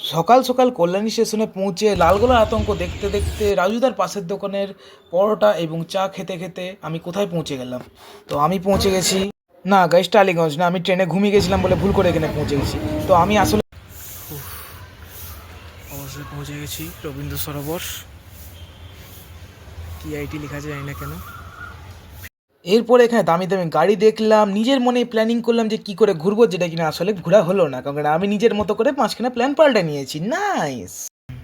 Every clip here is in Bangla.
সকাল সকাল কল্যাণী স্টেশনে পৌঁছে লালগোলার আতঙ্ক দেখতে দেখতে রাজুদার পাশের দোকানের পরোটা এবং চা খেতে খেতে আমি কোথায় পৌঁছে গেলাম? তো আমি পৌঁছে গেছি। না, গাইস, টালিগঞ্জ। না, আমি ট্রেনে ঘুমিয়ে গেছিলাম বলে ভুল করে এখানে পৌঁছে গেছি। তো আমি আসলে অবশ্যই পৌঁছে গেছি। রবীন্দ্র সরোবর। কি আইটি লেখা জানি না কেন? এরপরে এখানে দামি দামি গাড়ি দেখলাম, নিজের মনে প্ল্যানিং করলাম যে কি করে ঘুরবো, যেটা কিনা আসলে ঘোরা হলো না। কারণ আমি নিজের মতো করে মাঝখানে প্ল্যান পাল্টে নিয়েছি। নাইস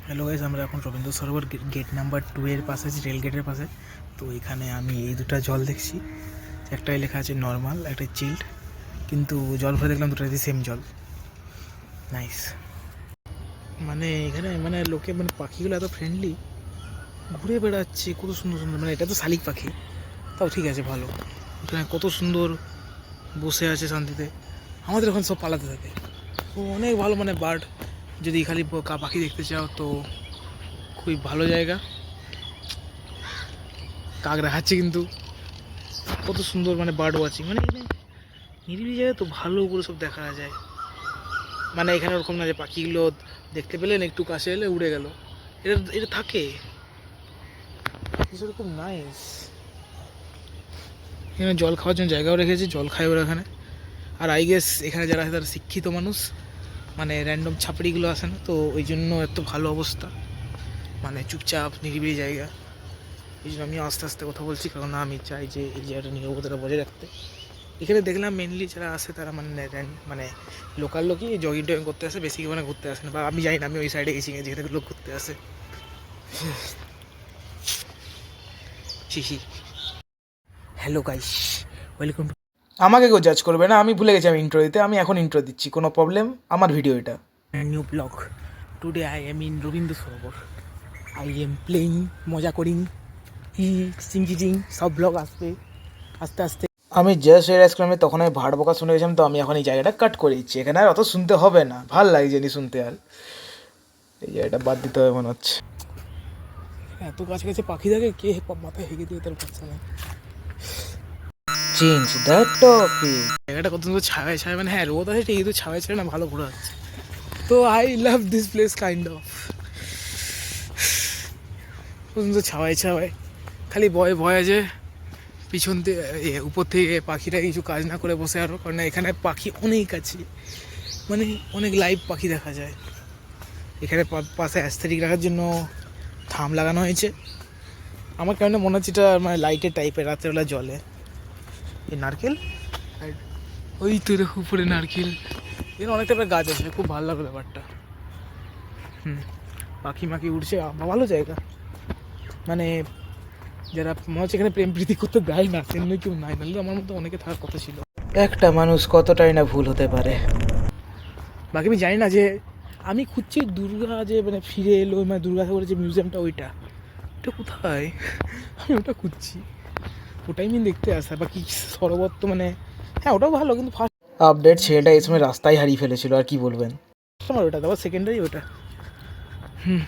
হ্যালো গাইজ আমরা এখন Rabindra Sarobar gate number two এর পাশে আছি রেল গেটের পাশে। তো এখানে আমি এই দুটো জল দেখছি। একটাই লেখা আছে নর্মাল একটা চিল্ড কিন্তু জল ভরে দেখলাম দুটোতে সেম জল। নাইস মানে এখানে মানে লোকে মানে পাখিগুলো এত ফ্রেন্ডলি ঘুরে বেড়াচ্ছে, কত সুন্দর সুন্দর। মানে এটা তো শালিক পাখি। তাও ঠিক আছে, ভালো। এখানে কত সুন্দর বসে আছে শান্তিতে। আমাদের ওখানে সব পালাতে থাকে। তো অনেক ভালো মানে বার্ড। যদি খালি পাখি দেখতে চাও, তো খুবই ভালো জায়গা। কাক দেখাচ্ছে কিন্তু। কত সুন্দর মানে বার্ড ওয়াচিং মানে নিরিবিলি জায়গায় তো ভালো করে সব দেখা যায়। মানে এখানে ওরকম না যে পাখিগুলো দেখতে পেলেন, একটু কাছে এলে উড়ে গেল। এটা এটা থাকে। খুব নাইস এখানে জল খাওয়ার জন্য জায়গাও রেখেছে, জল খায় ওরা এখানে। আর আই গেস এখানে যারা আছে তারা শিক্ষিত মানুষ মানে র্যান্ডম ছাপড়িগুলো আসে না, তো ওই জন্য এত ভালো অবস্থা। মানে চুপচাপ, নিরিবিলি জায়গা। এই জন্য আমি আস্তে আস্তে কথা বলছি, কারণ আমি চাই যে এই জায়গাটা নিরাপত্তাটা বজায় রাখতে। এখানে দেখলাম মেনলি যারা আসে তারা মানে মানে লোকাল লোকই জগিং টগিং করতে আসে বেশি মানে ঘুরতে আসে না। বা আমি জানি না, আমি ওই সাইডে গেছি, যেখানে লোক ঘুরতে আসে। হ্যালো গাইস ওয়েলকাম টু আমাকে কেউ জাজ করবে না আমি ভুলে গেছি আমি ইন্ট্রো দিতে আমি এখন ইন্ট্রো দিচ্ছি কোনো প্রবলেম আমার ভিডিও এটা। New vlog today I am in Rabindra Sarobar I am playing মজা করিং হি সিং চিং সব ব্লগ আসবে। আস্তে আস্তে। আমি জাস্ট এর আইসক্রিমে তখন আমি ভাড় বকা শুনে গেছিলাম তো আমি এখন এই জায়গাটা কাট করে দিচ্ছি। এখানে আর অত শুনতে হবে না। ভালো লাগছে নি শুনতে আর। এই জায়গাটা বাদ দিতে হবে মনে হচ্ছে। এত কাছে কাছে পাখি থাকে কে মাথায় হেগে দিয়ে তার বাচ্চা নেই চেঞ্জ দ্য টপিক জায়গাটা কত সুন্দর ছায়ায় ছায়া মানে হ্যাঁ রোদ আছে ঠিকই তো ছায়ায় ছায়া না ভালো ঘোরা যাচ্ছে তো I love this place kind of কত সুন্দর ছাওয়ায় ছাওয়ায় খালি ভয় ভয় আছে পিছন থেকে উপর থেকে পাখিরা কিছু কাজ না করে বসে আরও, কারণ এখানে পাখি অনেক আছে। মানে অনেক লাইভ পাখি দেখা যায়। এখানে পাশে অ্যাস্থেটিক রাখার জন্য থাম লাগানো হয়েছে। আমার কেন মনে হচ্ছে এটা মানে লাইটের টাইপের রাত্রেবেলা জলে। এই নারকেল? আর ওই তো দেখো উপরে নারকেল। এখানে অনেক টাইপের গাছ আছে খুব ভালো লাগল ব্যাপারটা। হুম। পাখি মাখি উঠছে ভালো জায়গা। মানে যারা মনে হচ্ছে এখানে প্রেম প্রীতি করতে দেয় না সেজন্য কেউ নাই। নাহলে আমার মতো অনেকে থাকার কথা ছিল। একটা মানুষ কতটাই না ভুল হতে পারে। বাকি আমি জানি না যে আমি খুঁজছি দুর্গা যে মানে ফিরে এলো মানে দুর্গা ঠাকুরের যে মিউজিয়ামটা ওইটা। ওটা কোথায়? আমি ওটা খুঁজছি। ওটাই আমি দেখতে আসা। বাকি সরোবর তো মানে হ্যাঁ ওটাও ভালো কিন্তু ফার্স্ট আপডেট ছেলেটা এই সময় রাস্তায় হারিয়ে ফেলেছিল আর কি বলবেন? আমার ওটা তারপর সেকেন্ডারি ওটা? হুম।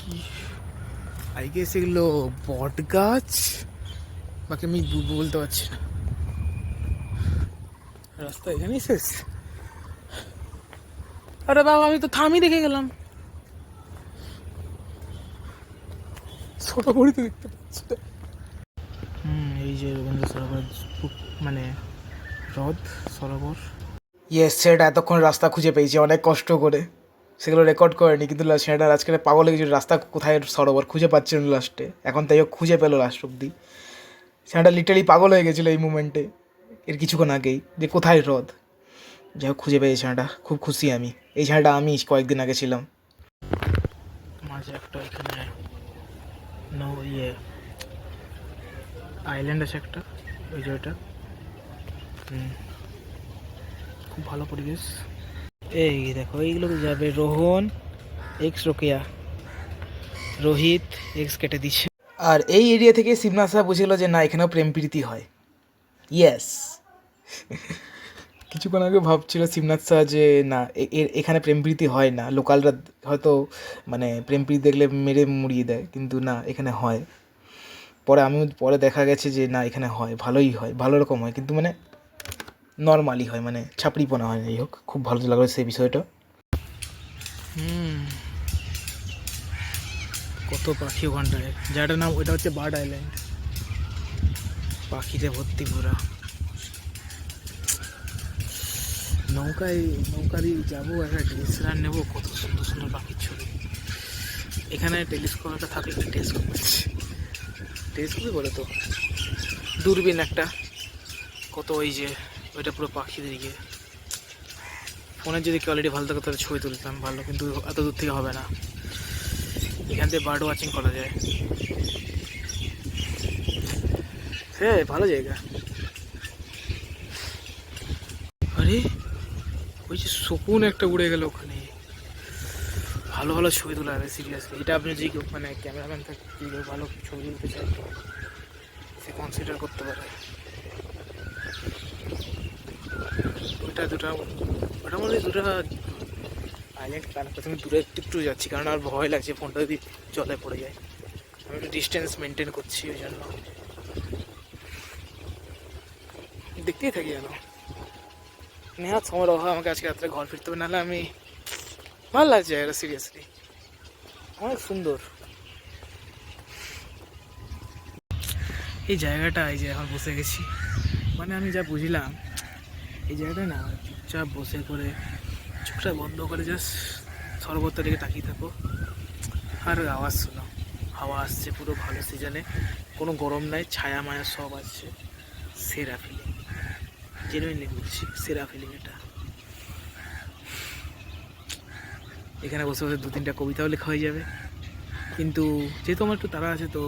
কি? আই গেস এগুলো বট গাছ? বাকি আমি বলতে পারছি না। রাস্তা এখানেই শেষ। আরে বাবা আমি তো থামি দেখে গেলাম। ছোট বড়ি তো দেখতে পাচ্ছি। হুম এই যে রবীন্দ্র সরোবর মানে হ্রদ সরোবর। ইয়েস সেটা এতক্ষণ রাস্তা খুঁজে পেয়েছি অনেক কষ্ট করে। সেগুলো রেকর্ড করেনি কিন্তু লা- সেটা আজকে পাগল হয়ে গেছিল রাস্তা কোথায় সরোবর খুঁজে পাচ্ছিল না লাস্টে এখন তাই খুঁজে পেল লাস্ট অব্দি সেটা লিটারালি পাগল হয়ে গেছিল এই মুমেন্টে এর কিছুক্ষণ আগেই যে কোথায় হ্রদ যাই হোক, খুঁজে পাই এই ছানাটা। খুব খুশি আমি। এই ছানাটা আমি কয়েকদিন আগে ছিলাম। মাঝে একটা এখানে নো ইয়ে আইল্যান্ড আছে একটা, ওই জায়গাটা। হুম। খুব ভালো পরিবেশ। এই দেখো এইগুলো তো যাবে রোহন এক্স রোকেয়া। রোহিত এক্স কেটে দিচ্ছে। আর এই এরিয়া থেকে সাহা বুঝে গেলো যে না, এখানেও প্রেম প্রীতি হয়। ইয়েস কিছুক্ষণ আগে ভাবছিল শিবনাথ শাহ যে না এখানে প্রেম প্রীতি হয় না। লোকালরা হয়তো মানে প্রেম প্রীতি দেখলে মেরে মুড়িয়ে দেয় কিন্তু না এখানে হয়। পরে আমি পরে দেখা গেছে যে না এখানে হয় ভালোই হয় ভালো রকম হয়। কিন্তু মানে নর্মালি হয় মানে ছাপড়িপনা হয় যাই হোক খুব ভালো লাগল সেই বিষয়টা। হুম। কত পাখি ওখানটায়। জায়গাটার নাম ওইটা হচ্ছে বার্ড আইল্যান্ড পাখিতে ভর্তি পুরা। নৌকায়, নৌকারই যাব, একটা ডিএসএলআর নেব, কত সুন্দর সুন্দর পাখির ছবি। এখানে টেলিস্কোপটা থাকলে টেলিস্কোপ আছে টেলিস্কোপই বলে তো। দূরবীন একটা। কত ওই যে, ওইটা পুরো পাখিদেরকে ফোনের যদি কোয়ালিটি ভালো থাকে, তাহলে ছবি তুলতাম, ভালো। কিন্তু এত দূর থেকে হবে না। এখান থেকে বার্ড ওয়াচিং করা যায়। হ্যাঁ ভালো জায়গা। আরে, ওই যে শকুন একটা উড়ে গেল ওখানে। ভালো ভালো ছবি তোলা যাবে সিরিয়াসলি এটা আপনি যে মানে ক্যামেরাম্যান থাকে ভালো ছবি তুলতে চায়, সে কনসিডার করতে পারে। ওইটা দুটা ওটার মধ্যে দুটা আইল্যান্ড প্ল্যান আমি দূরে একটু একটু যাচ্ছি, কারণ আর ভয় লাগছে ফোনটা যদি জলে পড়ে যায়। আমি একটু ডিস্টেন্স মেনটেন করছি ওই জন্য। দেখতেই থাকি যেন। নেহাত সময় অভাব আমাকে আজকে রাত্রে ঘর ফিরতে হবে, নাহলে আমি ভালো লাগছে জায়গাটা সিরিয়াসলি অনেক সুন্দর। এই জায়গাটা, এই যে এখন বসে গেছি। মানে আমি যা বুঝলাম, এই জায়গাটা না, চুপচাপ বসে করে, চোখটা বন্ধ করে জাস্ট সর্বত্র দিকে তাকিয়ে থাকো। আর আওয়াজ শোনো, হাওয়া আসছে পুরো ভালো সিজনে কোনো গরম নাই, ছায়া মায়া সব আসছে। সেরা ফিলিং জেনুইনলি বলছি সেরা ফিলিং এটা। এখানে বসে বসে দু তিনটা কবিতাও লেখা হয়ে যাবে। কিন্তু যেহেতু আমার একটু তারা আছে তো,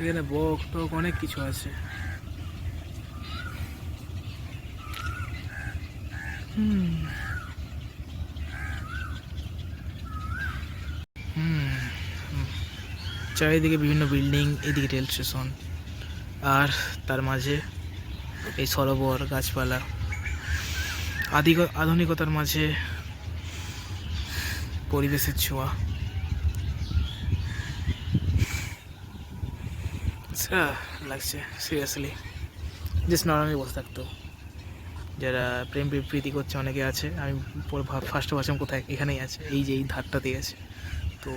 এখানে বক, টক অনেক কিছু আছে। হুম। চারিদিকে বিভিন্ন বিল্ডিং, এদিকে রেল স্টেশন, আর তার মাঝে এই সরোবর গাছপালা। আদিক আধুনিকতার মাঝে পরিবেশের ছোঁয়া। আচ্ছা লাগছে সিরিয়াসলি জাস্ট নর্মালি বসে থাকতো। যারা প্রেম প্রে- প্রীতি করছে, অনেকে আছে। আমি ফার্স্ট ভাবছিলাম কোথায়, এখানেই আছে। এই যে এই ধারটাতেই আছে। তো,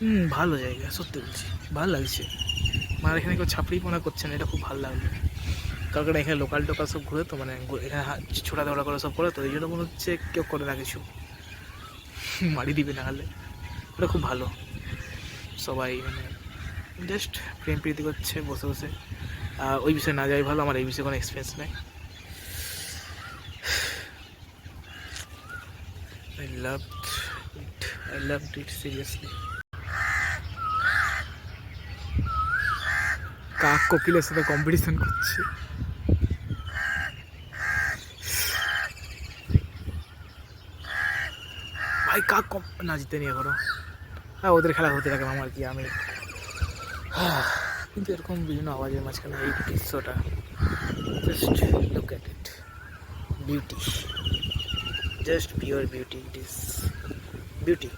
হুম, ভালো জায়গা, সত্যি বলছি। ভালো লাগছে। মানে এখানে কেউ ছাপড়িপনা করছে না, এটা খুব ভালো লাগল। কারণ এখানে লোকাল টোকাল সব ঘুরে তো মানে এখানে ছোটা দৌড়া করে সব করে তো, এই জন্য মনে হচ্ছে কেউ করে না কিছু। মারি দিবে না হলে। ওটা খুব ভালো। সবাই মানে জাস্ট প্রেম প্রীতি করছে, বসে বসে। ওই বিষয়ে না যাই ভালো, আমার এই বিষয়ে কোনো এক্সপিরিয়েন্স নেই। I love it I love it seriously কাক কোকিলের সাথে কম্পিটিশন করছে। কাক না জিতে নিয়ে এখনও হ্যাঁ ওদের খেলা হতে থাকে আমার কি আমি। আহ, কিন্তু এরকম বিভিন্ন আওয়াজের মাঝখানে এই দৃশ্যটা। Just look at it beauty just pure beauty it is beauty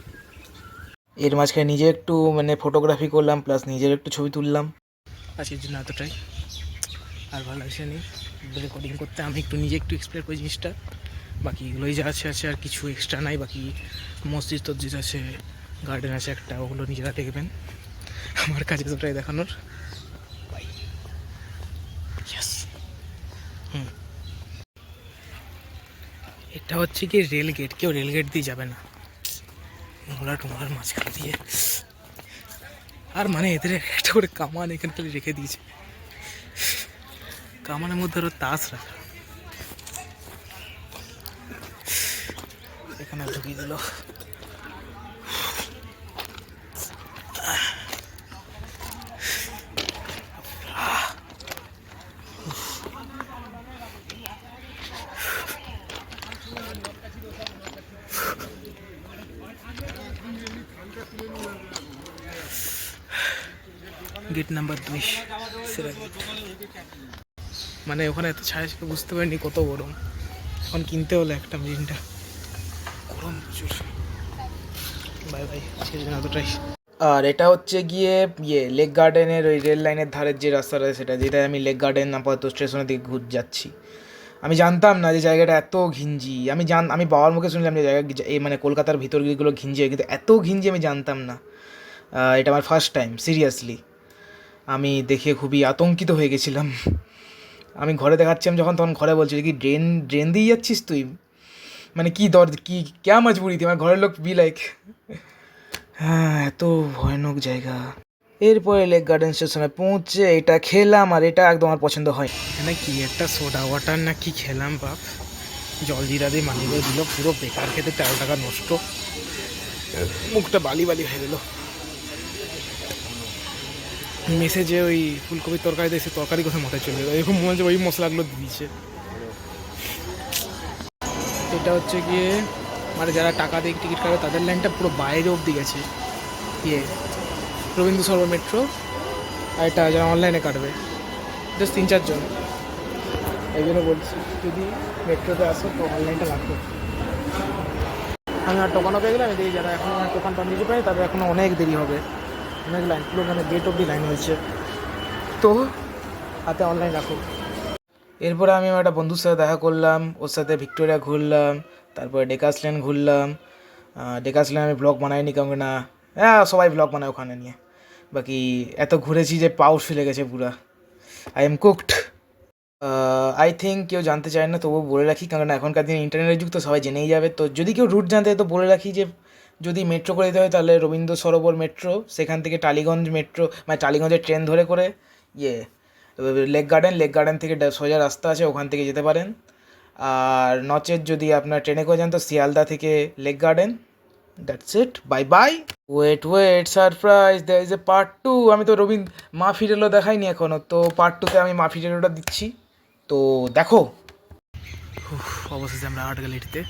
এর মাঝখানে নিজে একটু মানে ফটোগ্রাফি করলাম প্লাস নিজের একটু ছবি তুললাম। আজকের জন্য এতটাই। আর ভালো লাগছে নি। রেকর্ডিং করতে আমি একটু নিজে একটু এক্সপ্লেয়ার করি জিনিসটা। বাকি এগুলোই যা আছে আছে আর কিছু এক্সট্রা নাই, বাকি মসজিদ টসজিদ আছে গার্ডেন আছে একটা, ওগুলো নিজেরা দেখবেন। আমার কাছে তোটাই দেখানোর। এটা হচ্ছে কি রেল গেট কেউ রেল গেট দিয়ে যাবে না। নোংরা টোংরার মাঝখান দিয়ে। আর মানে এদের একটা করে কামান এখানে রেখে দিয়েছে। কামানের মধ্যে আরও তাস রাখা। এখানে ঢুকিয়ে দিল। গেট নাম্বার দুই মানে ওখানে এত ছায়া বুঝতে পারিনি কত গরম এখন কিনতে হলো একটা মেশিনটা গরম প্রচুর আর এটা হচ্ছে গিয়ে ইয়ে লেক গার্ডেনের ওই রেল লাইনের ধারের যে রাস্তাটা সেটা, যেটা আমি লেক গার্ডেন আপাতত স্টেশনের দিকে ঘুর যাচ্ছি। আমি জানতাম না যে জায়গাটা এত ঘিঞ্জি। আমি জান, আমি বাবার মুখে শুনলাম যে জায়গা এই মানে কলকাতার ভিতরগুলো ঘিঞ্জি কিন্তু এত ঘিঞ্জি আমি জানতাম না। এটা আমার ফার্স্ট টাইম সিরিয়াসলি আমি দেখে খুবই আতঙ্কিত হয়ে গেছিলাম। আমি ঘরে দেখাচ্ছিলাম যখন তখন ঘরে বলছিল কি ড্রেন ড্রেন দিয়ে যাচ্ছিস তুই? মানে কী দর, কি, ক্যা মজবুরি আমার ঘরের লোক বি লাইক হ্যাঁ এত ভয়ানক জায়গা। এরপরে লেক গার্ডেন স্টেশনে পৌঁছে এটা খেলাম আর এটা একদম আমার পছন্দ হয়। এখানে কি একটা সোডা ওয়াটার না কি খেলাম, বাপ? জল জিরা দিয়ে মালিক দিল, পুরো বেকার খেতে তেরো টাকা নষ্ট। মুখটা বালি বালি হয়ে গেল। মেসে যে ওই ফুলকপির তরকারি দিয়েছে তরকারি কথা মাথায় চলে গেলো? এরকম মনে হচ্ছে ওই মশলাগুলো দিয়েছে। এটা হচ্ছে গিয়ে মানে যারা টাকা দিয়ে টিকিট কাটবে, তাদের লাইনটা পুরো বাইরে অবধি গেছে। ইয়ে রবীন্দ্র সরোবর মেট্রো আর এটা যারা অনলাইনে কাটবে। জাস্ট তিন চারজন। এই জন্য বলছি, যদি মেট্রোতে আসো, তো অনলাইনটা লাগবে আমি আর টোকানো পেয়ে গেলাম, এদিকে যারা এখন আমার টোকান পান দিতে পারে তাদের এখনও অনেক দেরি হবে। অনেক লাইন পুরো মানে গেট অব্দি লাইন হয়েছে। তো, হাতে অনলাইন রাখো এরপরে আমি আমার একটা বন্ধুর সাথে দেখা করলাম, ওর সাথে ভিক্টোরিয়া ঘুরলাম, তারপরে ডেকাসল্যান্ড ঘুরলাম। ডেকাসল্যান্ড আমি ব্লগ বানাইনি কারণ না হ্যাঁ সবাই ব্লগ বানায় ওখানে নিয়ে। বাকি এত ঘুরেছি যে পাউচ ফেলে গেছে পুরা। I am cooked I think কেউ জানতে চায় না, তবুও বলে রাখি, কারণ এখনকার দিন ইন্টারনেটের যুগ তো সবাই জেনেই যাবে। তো যদি কেউ রুট জানতে তো বলে রাখি যে যদি মেট্রো করে দিতে হয়, তাহলে রবীন্দ্র সরোবর মেট্রো সেখান থেকে টালিগঞ্জ মেট্রো মানে টালিগঞ্জের ট্রেন ধরে করে ইয়ে লেক গার্ডেন লেক গার্ডেন থেকে সোজা রাস্তা আছে, ওখান থেকে যেতে পারেন। আর নচের যদি আপনার ট্রেনে করে যান, তো শিয়ালদা থেকে Lake Garden. That's it bye bye wait wait surprise there is a part two আমি তো রবীন্দ্র মা ফিরেলো দেখাইনি এখনও তো পার্ট টুতে আমি মা ফিরেলোটা দিচ্ছি। তো দেখো। অবশেষে আমরা আর্ট গ্যালারিতে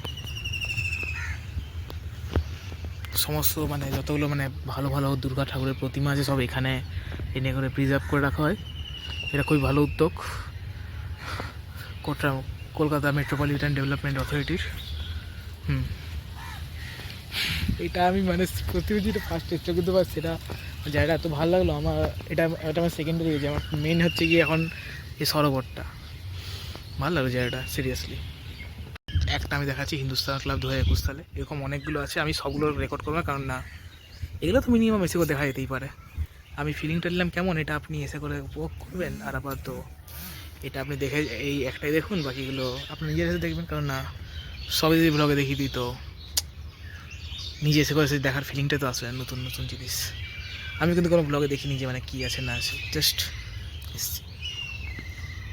সমস্ত মানে যতগুলো মানে ভালো ভালো দুর্গা ঠাকুরের প্রতিমা আছে, সব এখানে এনে করে প্রিজার্ভ করে রাখা হয়। এটা খুবই ভালো উদ্যোগ। কোটা কলকাতা মেট্রোপলিটন ডেভেলপমেন্ট অথরিটির হুম। এটা আমি মানে প্রথমে যেটা ফার্স্ট চেষ্টা করতে পারছি, সেটা জায়গাটা এত ভালো লাগল। আমার এটা এটা আমার সেকেন্ডারি যে আমার মেন হচ্ছে গিয়ে এখন এই সরোবরটা। ভালো লাগল জায়গাটা সিরিয়াসলি একটা আমি দেখাচ্ছি হিন্দুস্তান ক্লাব দু হাজার একুশ সালে। এরকম অনেকগুলো আছে, আমি সবগুলো রেকর্ড করব কারণ না, এগুলো তো মিনিমাম এসে দেখা যেতেই পারে। আমি ফিলিংটা নিলাম, কেমন? এটা আপনি এসে করে উপভোগ করবেন, আর আবার তো এটা আপনি দেখে, এই একটাই দেখুন, বাকিগুলো আপনি নিজের এসে দেখবেন, কারণ না, সবই যদি ব্লগে দেখিয়ে দিই তো নিজে এসে করে দেখার ফিলিংটা তো আসবে নতুন নতুন জিনিস। আমি কিন্তু কোনো ব্লগে দেখিনি যে মানে কী আছে, না আছে জাস্ট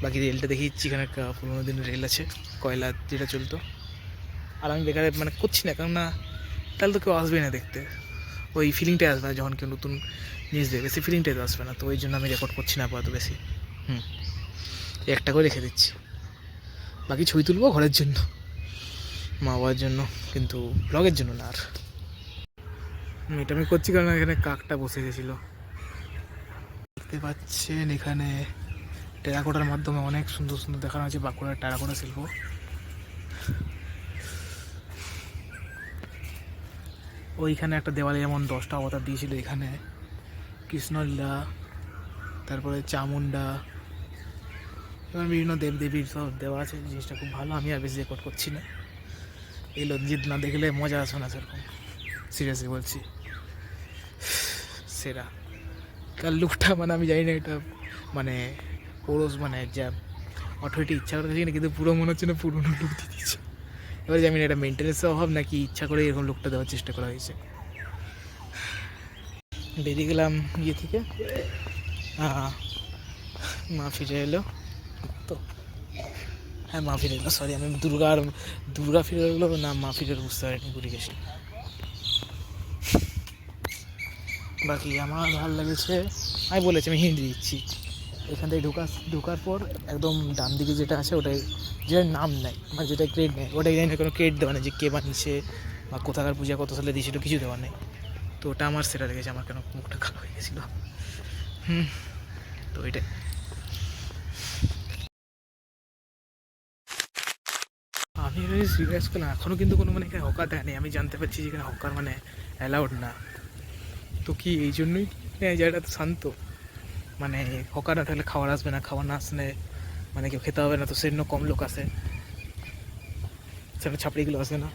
বাকি রেলটা দেখে দিচ্ছি এখানে একটা পুরোনো দিনের রেল আছে, কয়লা যেটা চলতো। আর আমি বেকার মানে করছি না, কারণ না, তাহলে তো কেউ আসবে না দেখতে। ওই ফিলিংটাই আসবে যখন কেউ নতুন জিনিস দেখবে সেই ফিলিংটাই তো আসবে না, তো ওই জন্য আমি রেকর্ড করছি না আপাতত বেশি। হুম। একটা করে রেখে দিচ্ছি। বাকি ছবি তুলবো ঘরের জন্য। মা বাবার জন্য, কিন্তু ব্লগের জন্য না আর। এটা আমি করছি কারণ এখানে কাকটা বসে গেছিল। দেখতে পাচ্ছেন এখানে টেরাকোটার মাধ্যমে অনেক সুন্দর সুন্দর দেখানো হয়েছে বাঁকুড়ার টেরাকোটা শিল্প। ওইখানে একটা দেওয়ালে যেমন দশটা অবতার দিয়েছিল এখানে। কৃষ্ণলীলা, তারপরে চামুন্ডা এবং বিভিন্ন দেবদেবীর সব দেওয়া আছে, জিনিসটা খুব ভালো, আমি আর বেশি রেকর্ড করছি না। এই জিদ না দেখলে মজা আসবে না সেরকম সিরিয়াসলি বলছি। সেরা। তার লুকটা মানে আমি জানি না, এটা মানে পৌরস মানে যা অথরিটি ইচ্ছা করে কিনা, কিন্তু পুরো মনে হচ্ছে না পুরোনো লুক দিয়ে দিচ্ছে এবারে জানি এটা মেনটেন্যান্সের অভাব নাকি ইচ্ছা করে এরকম লুকটা দেওয়ার চেষ্টা করা হয়েছে। বেরিয়ে গেলাম ইয়ে থেকে। মা ফিরে এলো। তো হ্যাঁ মা ফিরে এলো সরি আমি দুর্গার দুর্গা ফিরে এলো, না, মা ফিরে বুঝতে পারিনি, ঘুরে গেছি বাকি আমার ভালো লেগেছে, আমি বলেছি, আমি হিন্দি দিচ্ছি। এখান থেকে ঢোকা ঢোকার পর একদম ডান দিকে যেটা আছে, ওটাই যেটার নাম নেয় মানে যেটা ক্রেড নেয়, ওটাই জানি না কোনো ক্রেড দেওয়া নেই যে কে বানিয়েছে, বা কোথাকার পূজা কত সালে দিয়েছিল, কিছু দেওয়া নেই। তো ওটা আমার সেটা লেগেছে, আমার কেন মুখটা খারাপ হয়ে গেছিল? হুম, তো এটাই আমি সিরিয়াস করলাম এখনও কিন্তু কোনো মানে এখানে হকার দেখা নেই আমি জানতে পারছি যে এখানে হকার মানে অ্যালাউড না। তো কি, এই জন্যই জায়গাটা তো শান্ত। মানে হকার না থাকলে খাবার আসবে না খাবার না আসলে মানে কেউ খেতে হবে না, তো সেজন্য কম লোক আসে। সেটা ছাপড়িগুলো আসে না।